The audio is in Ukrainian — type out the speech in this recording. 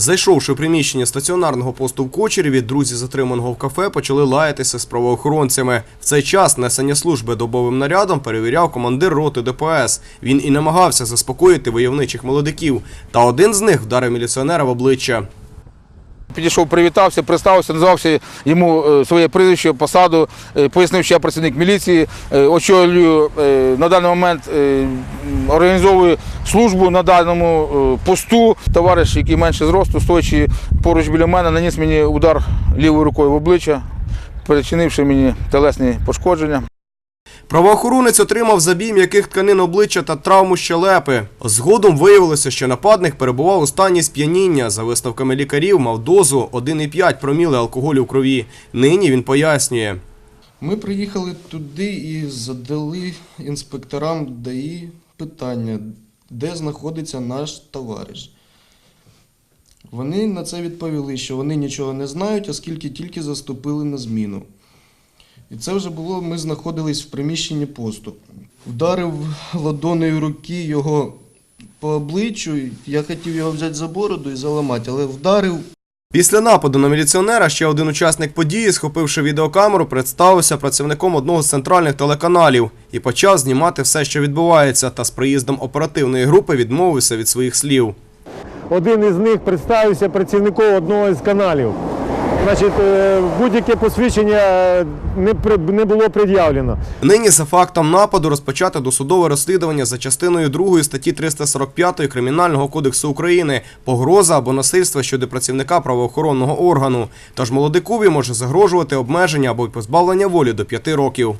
Зайшовши в приміщення стаціонарного посту в Кочереві, друзі затриманого в кафе почали лаятися з правоохоронцями. В цей час несення служби добовим нарядом перевіряв командир роти ДПС. Він і намагався заспокоїти войовничих молодиків. Та один з них вдарив міліціонера в обличчя. Підійшов, привітався, представився, назвався йому е, своє прізвище, посаду, е, пояснив, що я працівник міліції, е, очолюю на даний момент організовую службу на даному посту. Товариш, який менше зросту, стоячи поруч біля мене, наніс мені удар лівою рукою в обличчя, причинивши мені телесні пошкодження. Правоохоронець отримав забій м'яких тканин обличчя та травму щелепи. Згодом виявилося, що нападник перебував у стані сп'яніння. За виставками лікарів мав дозу 1,5 проміли алкоголю в крові. Нині він пояснює. Ми приїхали туди і задали інспекторам ДАІ питання, де знаходиться наш товариш. Вони на це відповіли, що вони нічого не знають, оскільки тільки заступили на зміну. І це вже було, ми знаходились в приміщенні посту. Вдарив ладоною руки його по обличчю. Я хотів його взяти за бороду і заламати, але вдарив Після нападу на міліціонера ще один учасник події, схопивши відеокамеру, представився працівником одного з центральних телеканалів і почав знімати все, що відбувається, та з приїздом оперативної групи відмовився від своїх слів. Один із них представився працівником одного із каналів. Значить, е, будь-яке посвідчення не, не було пред'явлено. Нині за фактом нападу розпочати досудове розслідування за частиною 2 статті 345 Кримінального кодексу України погроза або насильство щодо працівника правоохоронного органу. Тож молодикові може загрожувати обмеження або й позбавлення волі до 5 років.